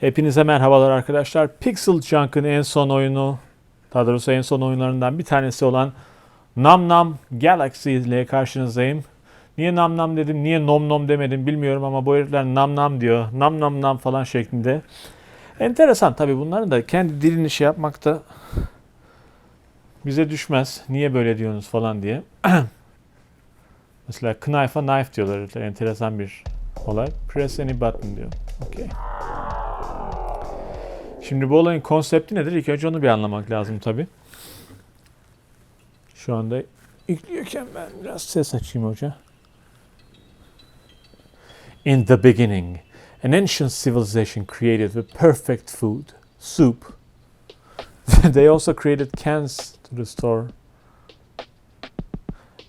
Hepinize merhabalar arkadaşlar. Pixel Junk'ın en son oyunu, daha doğrusu en son oyunlarından bir tanesi olan Nam Nam Galaxy ile karşınızdayım. Niye Nam Nam dedim, niye Nom Nom demedim bilmiyorum ama bu herifler Nam Nam diyor. Nam Nam Nam falan şeklinde. Enteresan tabii bunların da kendi dilini şey yapmakta bize düşmez. Niye böyle diyorsunuz falan diye. Mesela knife'a knife diyorlar. Enteresan bir olay. Press any button diyor. Okay. Şimdi bu olayın konsepti nedir? İlk önce onu bir anlamak lazım tabi. Şu anda yüklüyorken ben biraz ses açayım hoca. In the beginning, an ancient civilization created the perfect food, soup. they also created cans to the store.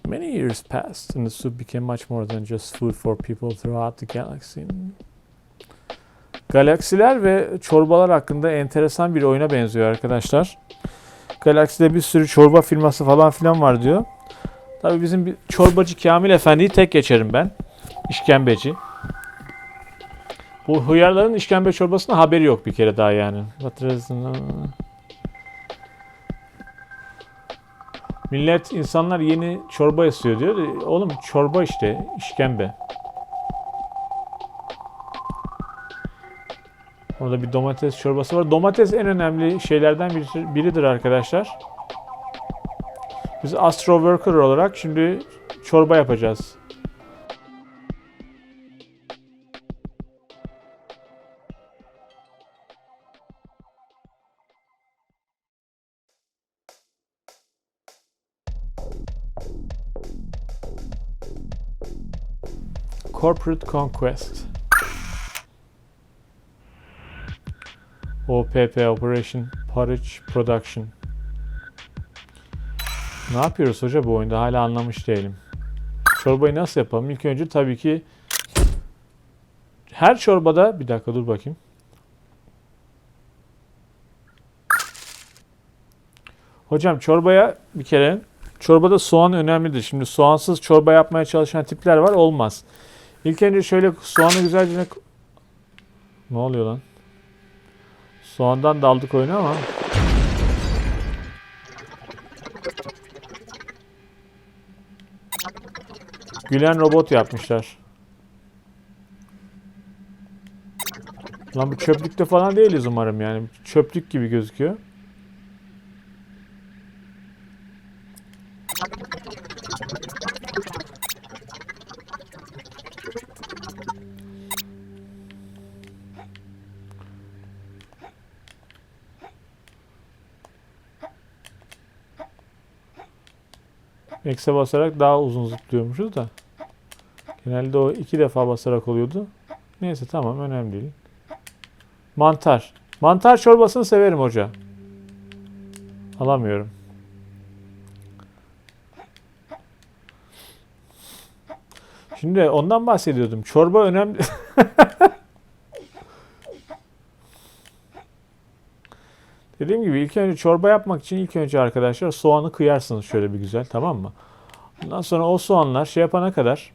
Many years passed and the soup became much more than just food for people throughout the galaxy. Galaksiler ve çorbalar hakkında enteresan bir oyuna benziyor arkadaşlar. Galakside bir sürü çorba firması falan filan var diyor. Tabii bizim bir çorbacı Kamil Efendi'yi tek geçerim ben. İşkembeci. Bu hıyarların işkembe çorbasına haberi yok bir kere daha yani. Millet, insanlar yeni çorba istiyor diyor. E, Oğlum çorba işte, işkembe. Orada bir domates çorbası var. Domates en önemli şeylerden biri- biridir arkadaşlar. Biz Astro Worker olarak şimdi çorba yapacağız. Corporate Conquest. OPP Operation Porridge Production. Ne yapıyoruz hoca bu oyunda? Hala anlamış değilim. Çorbayı nasıl yapalım? İlk önce tabii ki her çorbada bir dakika dur bakayım. Hocam çorbaya bir kere çorbada soğan önemlidir. Şimdi soğansız çorba yapmaya çalışan tipler var. Olmaz. İlk önce şöyle soğanı güzelce ne oluyor lan? Soğandan daldık oyunu ama. Gülen robot yapmışlar. Lan bu çöplükte falan değiliz umarım yani. Çöplük gibi gözüküyor. X'e basarak daha uzun zıplıyormuşuz da. Genelde o iki defa basarak oluyordu. Neyse tamam önemli değil. Mantar. Mantar çorbasını severim hoca. Alamıyorum. Şimdi ondan bahsediyordum. Çorba önemli. Dediğim gibi ilk önce çorba yapmak için ilk önce arkadaşlar soğanı kıyarsınız şöyle bir güzel tamam mı? Ondan sonra o soğanlar şey yapana kadar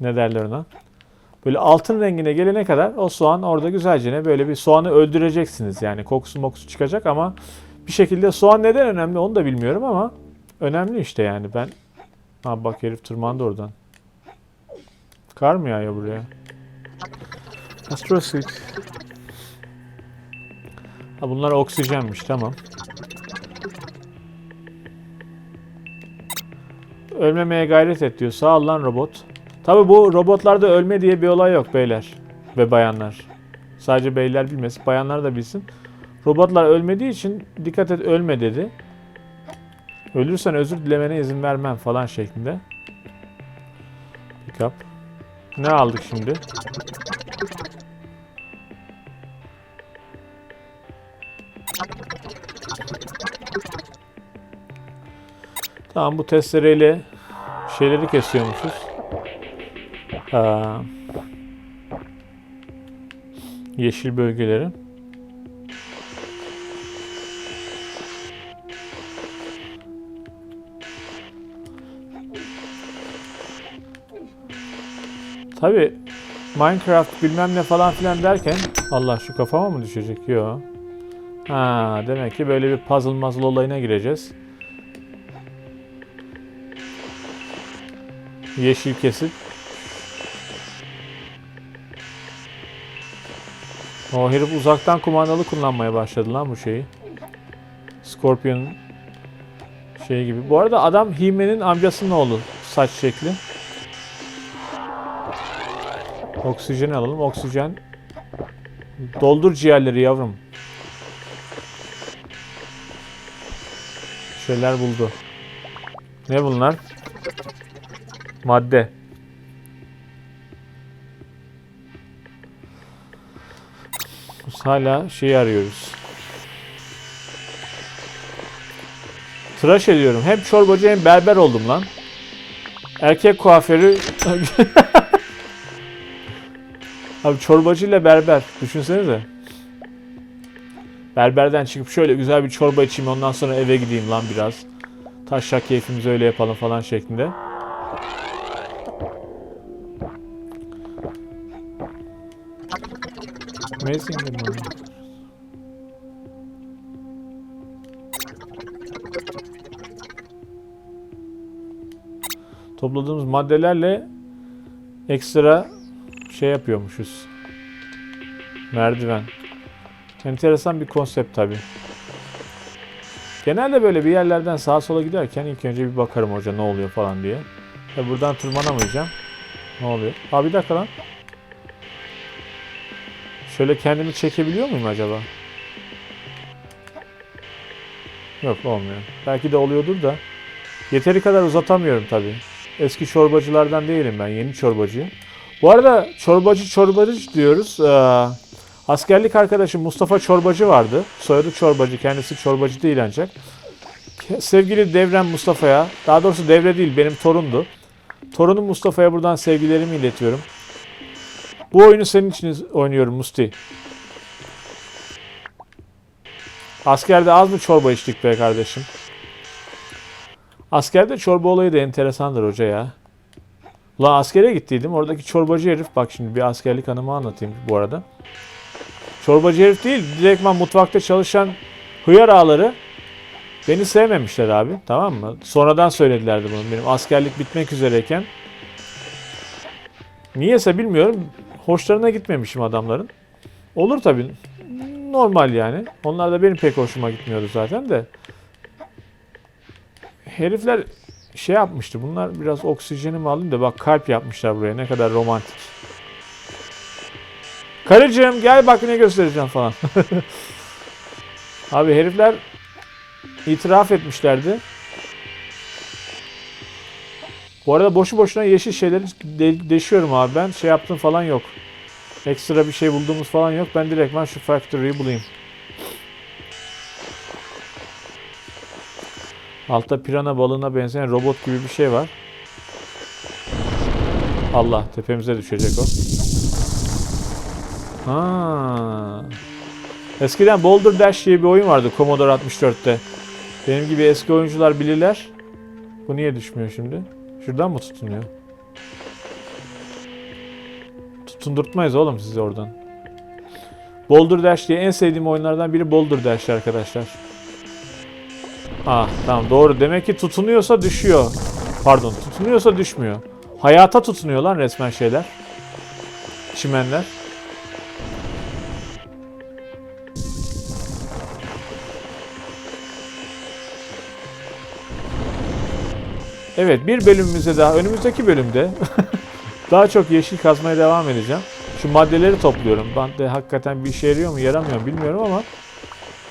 ne derler ona? Böyle altın rengine gelene kadar o soğan orada güzelce ne böyle bir soğanı öldüreceksiniz yani kokusu mokusu çıkacak ama bir şekilde soğan neden önemli onu da bilmiyorum ama önemli işte yani ben ha bak herif tırmandı oradan. Kar mı yağıyor buraya? Astrosuit. Ha bunlar oksijenmiş tamam. Ölmemeye gayret et diyor. Sağ ol lan robot. Tabi bu robotlarda ölme diye bir olay yok beyler ve bayanlar. Sadece beyler bilmesin, bayanlar da bilsin. Robotlar ölmediği için dikkat et ölme dedi. Ölürsen özür dilemene izin vermem falan şeklinde. Pick up. Ne aldık şimdi? Tamam bu testereyle şeyleri kesiyormuşuz. Aa, yeşil bölgeleri. Tabi Minecraft bilmem ne falan filan derken Allah şu kafama mı düşecek? Yo. Ha demek ki böyle bir puzzle muzzle olayına gireceğiz. Yeşil kesit. O herif uzaktan kumandalı kullanmaya başladı lan bu şeyi. Scorpion'un şey gibi. Bu arada adam He-Man'in amcasının oğlu saç şekli. Oksijen alalım. Oksijen. Doldur ciğerleri yavrum. Şeyler buldu. Ne bunlar? Madde. Biz hala şeyi arıyoruz. Tıraş ediyorum. Hem çorbacı hem berber oldum lan. Erkek kuaförü... Abi çorbacıyla berber. Düşünsenize. Berberden çıkıp şöyle güzel bir çorba içeyim ondan sonra eve gideyim lan biraz. Taşak keyfimizi öyle yapalım falan şeklinde. Amazing morning. Topladığımız maddelerle ekstra şey yapıyormuşuz. Merdiven. Enteresan bir konsept tabi. Genelde böyle bir yerlerden sağa sola giderken ilk önce bir bakarım hoca ne oluyor falan diye. Ve buradan tırmanamayacağım. Ne oluyor? Abi bir dakika lan. Şöyle kendimi çekebiliyor muyum acaba? Yok olmuyor. Belki de oluyordur da. Yeteri kadar uzatamıyorum tabi. Eski çorbacılardan değilim ben. Yeni çorbacıyım. Bu arada çorbacı çorbacı diyoruz. Ee, askerlik arkadaşım Mustafa Çorbacı vardı. Soyadı Çorbacı. Kendisi çorbacı değil ancak. Sevgili Devrem Mustafa'ya, daha doğrusu Devre değil benim torundu. Torunum Mustafa'ya buradan sevgilerimi iletiyorum. Bu oyunu senin için oynuyorum Musti. Askerde az mı çorba içtik be kardeşim? Askerde çorba olayı da enteresandır hoca ya. Ulan askere gittiydim. Oradaki çorbacı herif bak şimdi bir askerlik anımı anlatayım bu arada. Çorbacı herif değil. Direktman mutfakta çalışan hıyar ağaları beni sevmemişler abi. Tamam mı? Sonradan söyledilerdi bunu. Benim askerlik bitmek üzereyken. Niyeyse bilmiyorum. Hoşlarına gitmemişim adamların. Olur tabii. Normal yani. Onlar da benim pek hoşuma gitmiyordu zaten de. Herifler şey yapmıştı. Bunlar biraz oksijenimi alayım da bak kalp yapmışlar buraya. Ne kadar romantik. Karıcığım gel bak ne göstereceğim falan. Abi herifler itiraf etmişlerdi. Bu arada boşu boşuna yeşil şeyleri de- deşiyorum abi ben. Şey yaptım falan yok. Ekstra bir şey bulduğumuz falan yok. Ben direktman şu factory'yi bulayım. Altta pirana balığına benzeyen robot gibi bir şey var. Allah tepemize düşecek o. Ha. Eskiden Boulder Dash diye bir oyun vardı Commodore 64'te. Benim gibi eski oyuncular bilirler. Bu niye düşmüyor şimdi? Şuradan mı tutunuyor? Tutundurtmayız oğlum sizi oradan. Boulder Dash diye en sevdiğim oyunlardan biri Boulder Dash arkadaşlar. Ah tamam doğru. Demek ki tutunuyorsa düşüyor. Pardon tutunuyorsa düşmüyor. Hayata tutunuyor lan resmen şeyler. Çimenler. Evet bir bölümümüzde daha önümüzdeki bölümde daha çok yeşil kazmaya devam edeceğim. Şu maddeleri topluyorum. Ben de hakikaten bir işe yarıyor mu yaramıyor mu bilmiyorum ama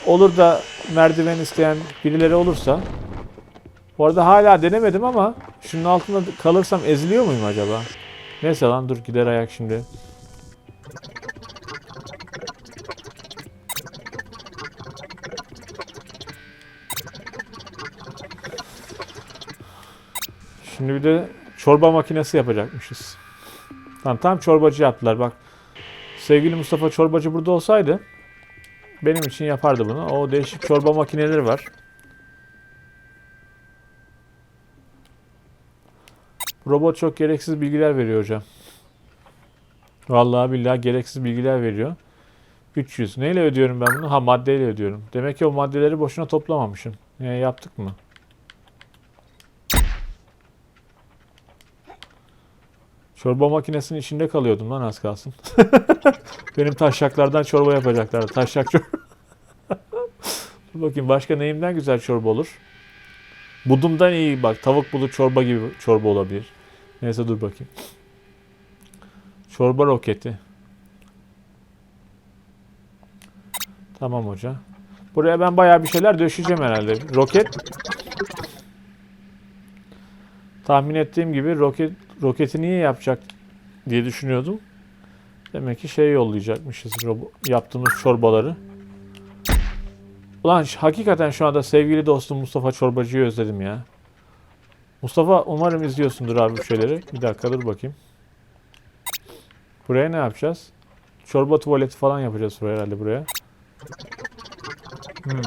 olur da merdiven isteyen birileri olursa bu arada hala denemedim ama şunun altında kalırsam eziliyor muyum acaba? Neyse lan dur gider ayak şimdi. Şimdi bir de çorba makinesi yapacakmışız. Tamam tam çorbacı yaptılar bak. Sevgili Mustafa çorbacı burada olsaydı benim için yapardı bunu. O değişik çorba makineleri var. Robot çok gereksiz bilgiler veriyor hocam. Vallahi billahi gereksiz bilgiler veriyor. 300. Neyle ödüyorum ben bunu? Ha maddeyle ödüyorum. Demek ki o maddeleri boşuna toplamamışım. Ne yaptık mı? Çorba makinesinin içinde kalıyordum lan az kalsın. Benim taşaklardan çorba yapacaklardı. Taşak çorba. Dur bakayım başka neyimden güzel çorba olur? Budumdan iyi bak. Tavuk budu çorba gibi çorba olabilir. Neyse dur bakayım. Çorba roketi. Tamam hoca. Buraya ben bayağı bir şeyler döşeyeceğim herhalde. Roket. Tahmin ettiğim gibi roket roketi niye yapacak diye düşünüyordum. Demek ki şey yollayacakmışız yaptığımız çorbaları. Ulan hakikaten şu anda sevgili dostum Mustafa Çorbacı'yı özledim ya. Mustafa umarım izliyorsundur abi bu şeyleri. Bir dakika dur bakayım. Buraya ne yapacağız? Çorba tuvaleti falan yapacağız buraya herhalde buraya. Hmm.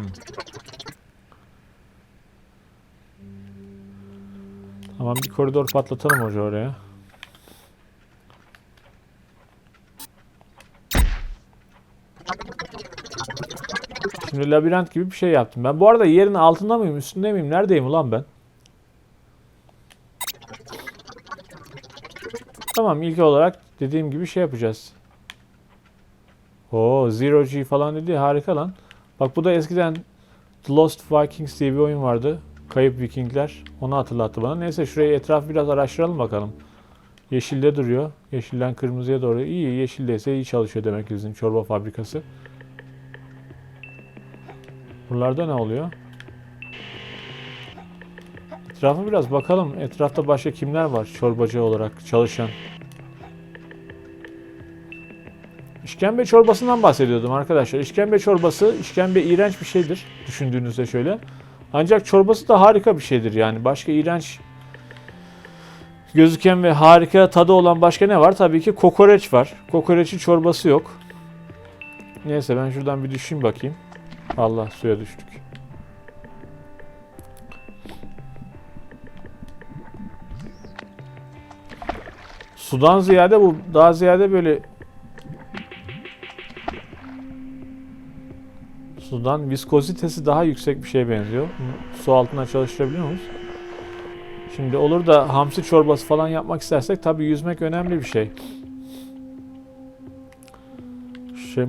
Tamam bir koridor patlatalım hoca oraya. Şimdi labirent gibi bir şey yaptım. Ben bu arada yerin altında mıyım, üstünde miyim, neredeyim ulan ben? Tamam ilk olarak dediğim gibi şey yapacağız. Oo Zero G falan dedi harika lan. Bak bu da eskiden The Lost Vikings diye bir oyun vardı. Kayıp Vikingler. Onu hatırlattı bana. Neyse şurayı etraf biraz araştıralım bakalım. Yeşilde duruyor. Yeşilden kırmızıya doğru. İyi yeşildeyse iyi çalışıyor demek bizim çorba fabrikası. Buralarda ne oluyor? Etrafa biraz bakalım. Etrafta başka kimler var çorbacı olarak çalışan? İşkembe çorbasından bahsediyordum arkadaşlar. İşkembe çorbası, işkembe iğrenç bir şeydir düşündüğünüzde şöyle. Ancak çorbası da harika bir şeydir yani. Başka iğrenç gözüken ve harika tadı olan başka ne var? Tabii ki kokoreç var. Kokoreçin çorbası yok. Neyse ben şuradan bir düşeyim bakayım. Allah suya düştük. Sudan ziyade bu daha ziyade böyle Sudan viskozitesi daha yüksek bir şeye benziyor. Su altına çalıştırabiliyor muyuz? Şimdi olur da hamsi çorbası falan yapmak istersek tabii yüzmek önemli bir şey. Şey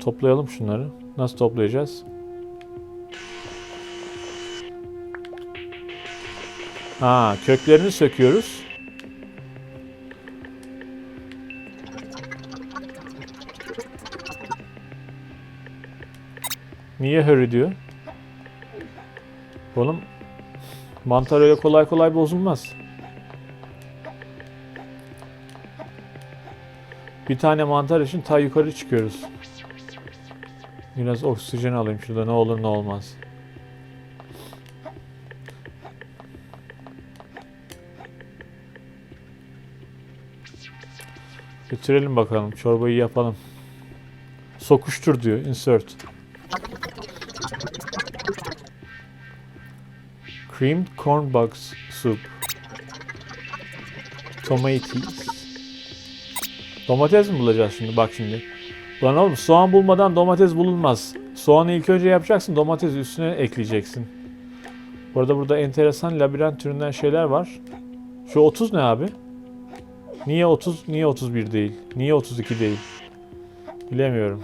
toplayalım şunları. Nasıl toplayacağız? Ha, köklerini söküyoruz. Niye hurry diyor? Oğlum mantar öyle kolay kolay bozulmaz. Bir tane mantar için ta yukarı çıkıyoruz. Biraz oksijen alayım şurada ne olur ne olmaz. Götürelim bakalım çorbayı yapalım. Sokuştur diyor insert. Creamed corn bugs soup. Tomatoes. Domates mi bulacağız şimdi? Bak şimdi. Lan oğlum soğan bulmadan domates bulunmaz. Soğanı ilk önce yapacaksın. Domates üstüne ekleyeceksin. Bu arada burada enteresan labirent türünden şeyler var. Şu 30 ne abi? Niye 30? Niye 31 değil? Niye 32 değil? Bilemiyorum.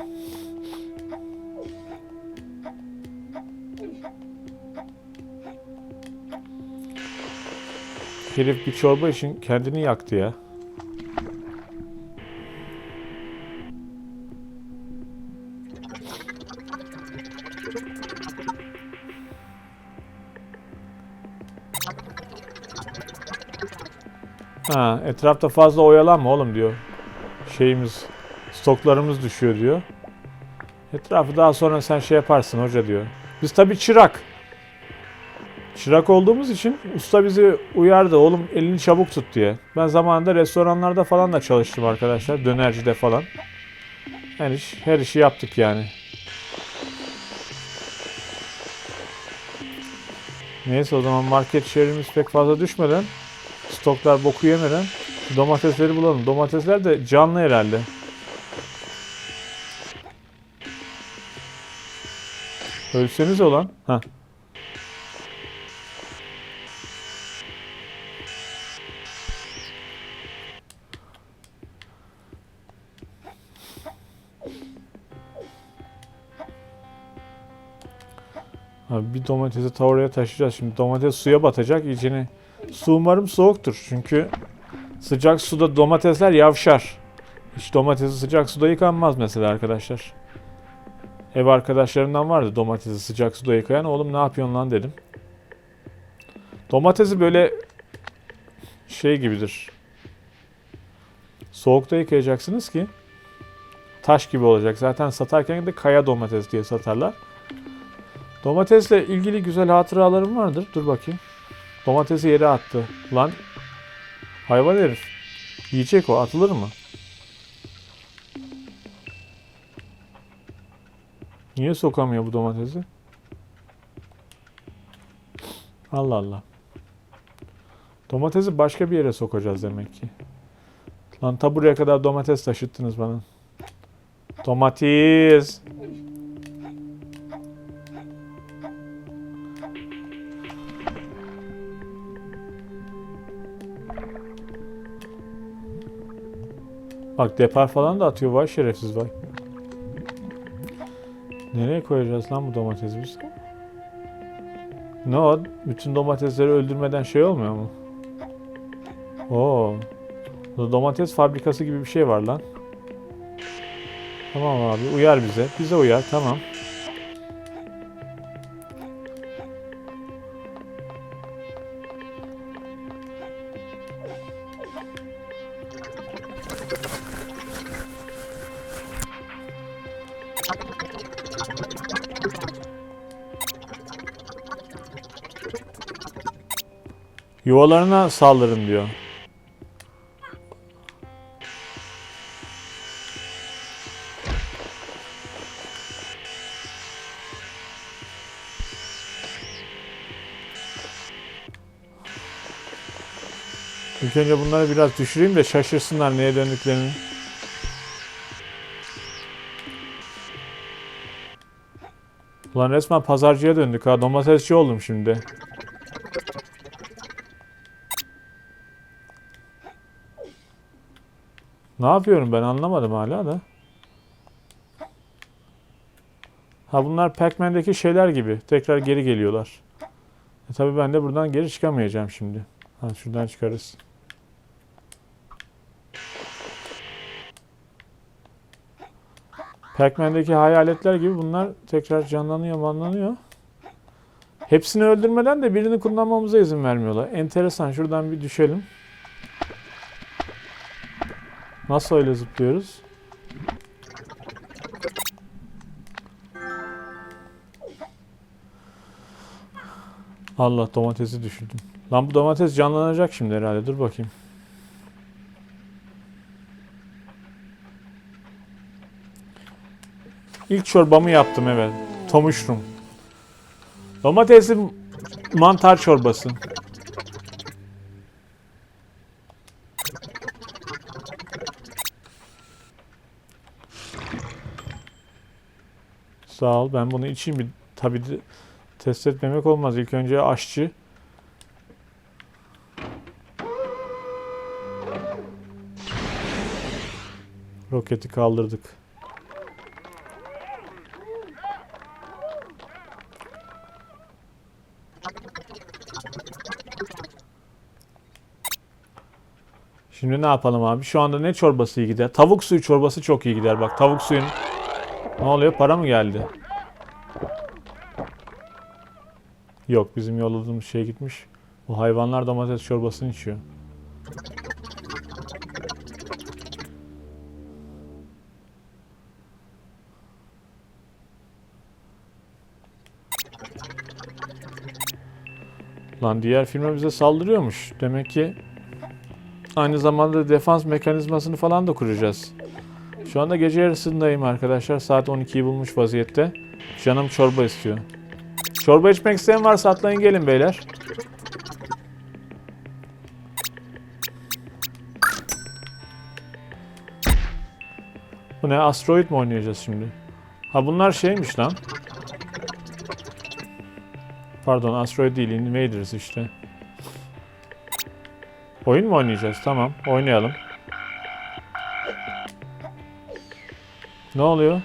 Herif bir çorba için kendini yaktı ya. Ha, etrafta fazla oyalanma oğlum diyor. Şeyimiz, stoklarımız düşüyor diyor. Etrafı daha sonra sen şey yaparsın hoca diyor. Biz tabii çırak. Çırak olduğumuz için usta bizi uyardı. Oğlum elini çabuk tut diye. Ben zamanında restoranlarda falan da çalıştım arkadaşlar. Dönercide falan. Her, iş, her işi yaptık yani. Neyse o zaman market share'imiz pek fazla düşmeden stoklar boku yemeden domatesleri bulalım. Domatesler de canlı herhalde. Ölseniz olan. Ha. Abi bir domatesi ta oraya taşıyacağız. Şimdi domates suya batacak. İçine su umarım soğuktur. Çünkü sıcak suda domatesler yavşar. Hiç domatesi sıcak suda yıkanmaz mesela arkadaşlar. Ev arkadaşlarımdan vardı domatesi sıcak suda yıkayan. Oğlum ne yapıyorsun lan dedim. Domatesi böyle şey gibidir. Soğukta yıkayacaksınız ki taş gibi olacak. Zaten satarken de kaya domates diye satarlar. Domatesle ilgili güzel hatıralarım vardır. Dur bakayım. Domatesi yere attı. Lan hayvan herif. Yiyecek o. Atılır mı? Niye sokamıyor bu domatesi? Allah Allah. Domatesi başka bir yere sokacağız demek ki. Lan ta buraya kadar domates taşıttınız bana. Domates. Bak depar falan da atıyor vay şerefsiz vay. Nereye koyacağız lan bu domatesi biz? Ne o? Bütün domatesleri öldürmeden şey olmuyor mu? Oo. Domates fabrikası gibi bir şey var lan. Tamam abi uyar bize. Bize uyar tamam. Yuvalarına saldırın diyor. İlk önce bunları biraz düşüreyim de şaşırsınlar neye döndüklerini. Ulan resmen pazarcıya döndük ha. Domatesçi oldum şimdi. Ne yapıyorum ben anlamadım hala da. Ha bunlar Pac-Man'deki şeyler gibi. Tekrar geri geliyorlar. E tabi ben de buradan geri çıkamayacağım şimdi. Ha şuradan çıkarız. Pac-Man'deki hayaletler gibi bunlar tekrar canlanıyor manlanıyor. Hepsini öldürmeden de birini kullanmamıza izin vermiyorlar. Enteresan. Şuradan bir düşelim. Nasıl öyle zıplıyoruz? Allah domatesi düşürdüm. Lan bu domates canlanacak şimdi herhalde. Dur bakayım. İlk çorbamı yaptım evet. Tomuşrum. Domatesli mantar çorbası. Sağ ol. Ben bunu içeyim bir tabii de test etmemek olmaz. İlk önce aşçı. Roketi kaldırdık. Şimdi ne yapalım abi? Şu anda ne çorbası iyi gider? Tavuk suyu çorbası çok iyi gider. Bak tavuk suyun ne oluyor? Para mı geldi? Yok bizim yolladığımız şey gitmiş. Bu hayvanlar domates çorbasını içiyor. Lan diğer firma bize saldırıyormuş. Demek ki aynı zamanda defans mekanizmasını falan da kuracağız. Şu anda gece yarısındayım arkadaşlar. Saat 12'yi bulmuş vaziyette. Canım çorba istiyor. Çorba içmek isteyen varsa atlayın gelin beyler. Bu ne? Asteroid mi oynayacağız şimdi? Ha bunlar şeymiş lan. Pardon asteroid değil Invaders işte. Oyun mu oynayacağız? Tamam oynayalım. Ne oluyor?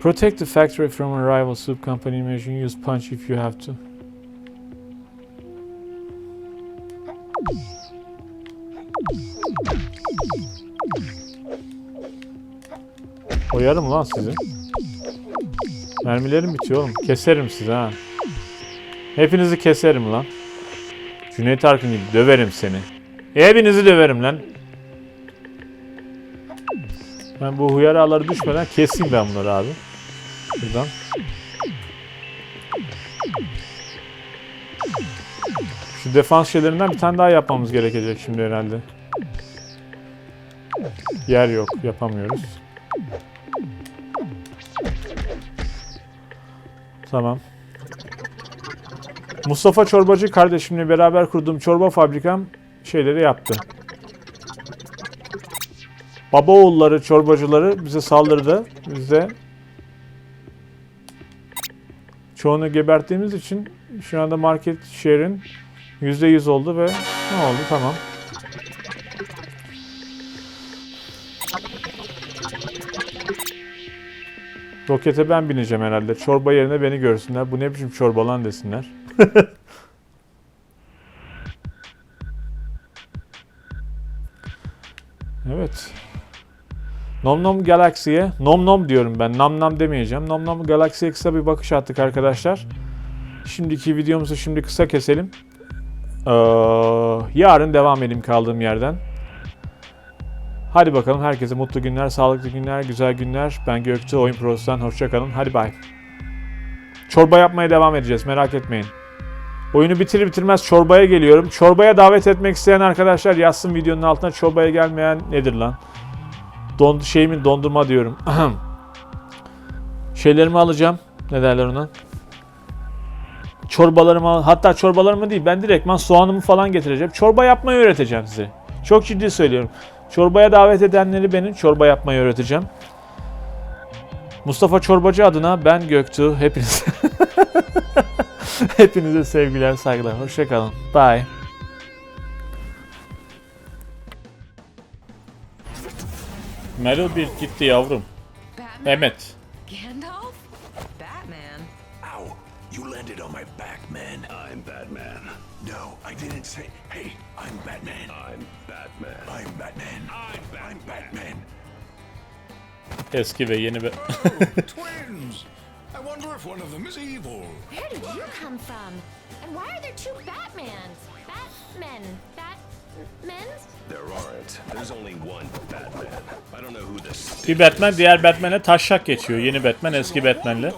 Protect the factory from a rival soup company. Imagine use punch if you have to. Oyarım lan sizi. Mermilerim bitiyor oğlum. Keserim sizi ha. Hepinizi keserim lan. Cüneyt Arkın gibi döverim seni. Hepinizi döverim lan. Ben bu huyar ağları düşmeden keseyim ben bunları abi. Buradan. Şu defans şeylerinden bir tane daha yapmamız gerekecek şimdi herhalde. Yer yok, yapamıyoruz. Tamam. Mustafa Çorbacı kardeşimle beraber kurduğum çorba fabrikam şeyleri yaptı. Baba oğulları, çorbacıları bize saldırdı. Biz de çoğunu geberttiğimiz için şu anda market share'in %100 oldu ve ne oldu? Tamam. Rokete ben bineceğim herhalde. Çorba yerine beni görsünler. Bu ne biçim çorba lan desinler. Nom Nom Galaxy'ye, Nom Nom diyorum ben, Nam Nam demeyeceğim. Nom Nom Galaxy'ye kısa bir bakış attık arkadaşlar. Şimdiki videomuzu şimdi kısa keselim. Ee, yarın devam edelim kaldığım yerden. Hadi bakalım herkese mutlu günler, sağlıklı günler, güzel günler. Ben Göktuğ Oyun Pro'dan hoşçakalın. Hadi bay. Çorba yapmaya devam edeceğiz merak etmeyin. Oyunu bitirir bitirmez çorbaya geliyorum. Çorbaya davet etmek isteyen arkadaşlar yazsın videonun altına. Çorbaya gelmeyen nedir lan? Don şeyimin dondurma diyorum. Şeylerimi alacağım. Ne derler ona? Çorbalarımı al- hatta çorbalarımı değil ben direktman soğanımı falan getireceğim. Çorba yapmayı öğreteceğim size. Çok ciddi söylüyorum. Çorbaya davet edenleri benim çorba yapmayı öğreteceğim. Mustafa Çorbacı adına ben Göktuğ. Hepinize Hepinize sevgiler, saygılar. Hoşçakalın. Bye. Meryl bir gitti yavrum. Mehmet. Gandalf? Batman? Ow! You landed on my back, man. I'm Batman. No, I didn't say. Hey, I'm Batman. I'm Batman. I'm Batman. I'm Batman. I'm Batman. Eski ve yeni bir... Oh, twins! I wonder if one of them is evil. Where did you come from? And why are there two Batmans? Batmen? Batmens? Bir Batman diğer Batman'e taşak geçiyor. Yeni Batman eski Batman'le.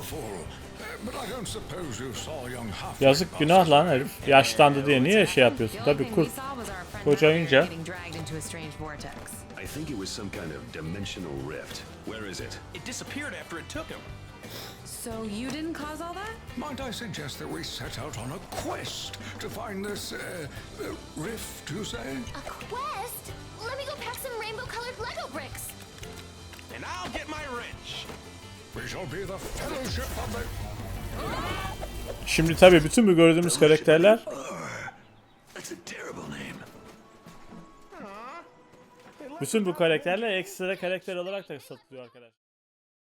Yazık günah lan herif. Yaşlandı diye niye şey yapıyorsun? Thing kurt. Kocayınca. I think it was some kind of dimensional rift. Where is it? It disappeared after it took him. So you didn't cause all that? Might I suggest that we set out on a quest to find this uh, uh, rift, you say? A quest? Let me go pack some rainbow colored Lego bricks. And I'll get my wrench. We shall be the fellowship of the. Şimdi tabii bütün bu gördüğümüz karakterler That's a terrible name. bütün bu karakterler ekstra karakter olarak da satılıyor arkadaşlar.